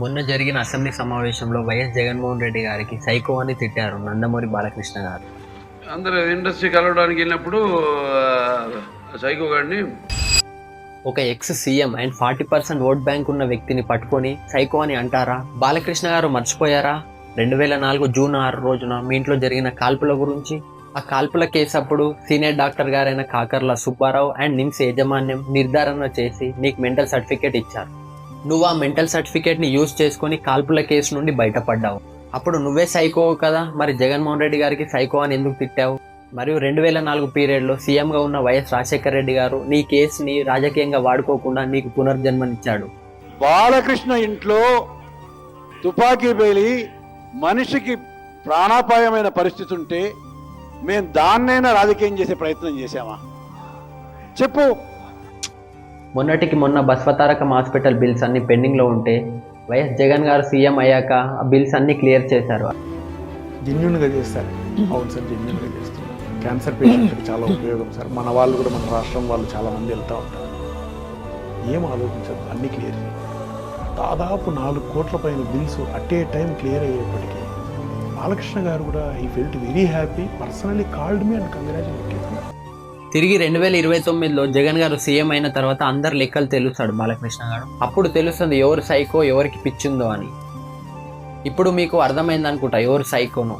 మొన్న జరిగిన అసెంబ్లీ సమావేశంలో వైఎస్ జగన్మోహన్ రెడ్డి గారికి సైకో అని తిట్టారు నందమూరి బాలకృష్ణ గారు. అందరూ ఇండస్ట్రీ కలవడానికి వెళ్ళినప్పుడు సైకో గాడిని ఒక ex CM and forty percent vote bank ఉన్న వ్యక్తిని పట్టుకొని సైకో అని అంటారా? బాలకృష్ణ గారు మర్చిపోయారా? రెండు వేల నాలుగు జూన్ ఆరు రోజున మీ ఇంట్లో జరిగిన కాల్పుల గురించి? ఆ కాల్పుల కేసు అప్పుడు సీనియర్ డాక్టర్ గారైన కాకర్ల సుబ్బారావు అండ్ నిమ్స్ యాజమాన్యం నిర్ధారణ చేసి నీకు మెంటల్ సర్టిఫికేట్ ఇచ్చారు. నువ్వు ఆ మెంటల్ సర్టిఫికేట్ని యూజ్ చేసుకొని కాల్పుల కేసు నుండి బయటపడ్డావు. అప్పుడు నువ్వే సైకో కదా? మరి జగన్మోహన్ రెడ్డి గారికి సైకో అని ఎందుకు తిట్టావు? మరియు రెండు వేల నాలుగు పీరియడ్లో సీఎంగా ఉన్న వైఎస్ రాజశేఖర రెడ్డి గారు నీ కేసుని రాజకీయంగా వాడుకోకుండా నీకు పునర్జన్మనిచ్చాడు. బాలకృష్ణ ఇంట్లో తుపాకీ పేలి మనిషికి ప్రాణాపాయమైన పరిస్థితి ఉంటే మేము దాన్నైనా రాజకీయం చేసే ప్రయత్నం చేశామా? చెప్పు. మొన్నటికి మొన్న బస్వతారకం హాస్పిటల్ బిల్స్ అన్ని పెండింగ్లో ఉంటే వైఎస్ జగన్ గారు సీఎం అయ్యాక ఆ బిల్స్ అన్ని క్లియర్ చేశారు. జెన్యున్గా చేస్తారు. అవును సార్ జెన్యున్గా చేస్తారు. క్యాన్సర్ పేషెంట్కి చాలా ఉపయోగం సార్. మన వాళ్ళు కూడా మన రాష్ట్రం వాళ్ళు చాలామంది వెళ్తూ ఉంటారు. ఏం ఆలోచించదు అన్నీ క్లియర్ దాదాపు నాలుగు కోట్ల పైన bills at a time clear అయ్యేప్పటికీ Balakrishna గారు కూడా ఈ felt very happy personally called me and congratulate తిరిగి రెండు వేల ఇరవై తొమ్మిదిలో జగన్ గారు సీఎం అయిన తర్వాత అందరు లెక్కలు తెలుస్తాడు బాలకృష్ణ గారు. అప్పుడు తెలుస్తుంది ఎవరు సైకో ఎవరికి పిచ్చిందో అని. ఇప్పుడు మీకు అర్థమైంది అనుకుంటా ఎవరు సైకోను.